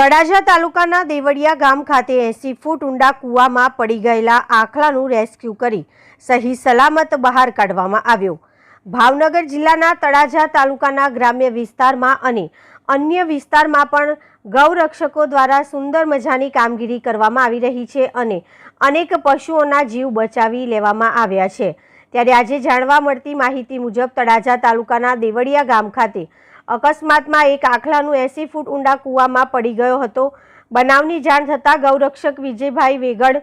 તળાજા તાલુકાના દેવળિયા ગામ ખાતે એંસી ફૂટ ઊંડા કૂવામાં પડી ગયેલા આખલાનું રેસ્ક્યુ કરી સહી સલામત બહાર કાઢવામાં આવ્યો. ભાવનગર જિલ્લાના તળાજા તાલુકાના ગ્રામ્ય વિસ્તારમાં અને અન્ય વિસ્તારમાં પણ ગૌરક્ષકો દ્વારા સુંદર મજાની કામગીરી કરવામાં આવી રહી છે અને અનેક પશુઓના જીવ બચાવી લેવામાં આવ્યા છે. ત્યારે આજે જાણવા મળતી માહિતી મુજબ તળાજા તાલુકાના દેવળિયા ગામ ખાતે અકસ્માતમાં એક આખલાનું એંસી ફૂટ ઊંડા કૂવામાં પડી ગયો હતો. બનાવની જાણ થતાં ગૌરક્ષક વિજયભાઈ વેગડ,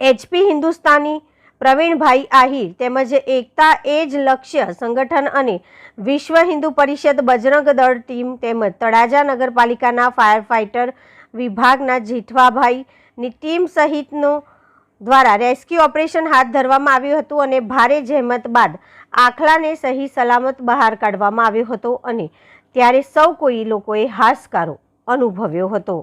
એચપી હિન્દુસ્તાની પ્રવીણભાઈ આહિર તેમજ એકતા એજ લક્ષ્ય સંગઠન અને વિશ્વ હિન્દુ પરિષદ બજરંગ દળ ટીમ તેમજ તળાજા નગરપાલિકાના ફાયર ફાઇટર વિભાગના જેઠવાભાઈની ટીમ સહિતનો દ્વારા રેસ્ક્યુ ઓપરેશન હાથ ધરવામાં આવ્યું હતું અને ભારે જહેમત બાદ આખલાને સહી સલામત બહાર કાઢવામાં આવ્યો હતો અને ત્યારે સૌ કોઈ લોકોએ હાશકારો અનુભવ્યો હતો.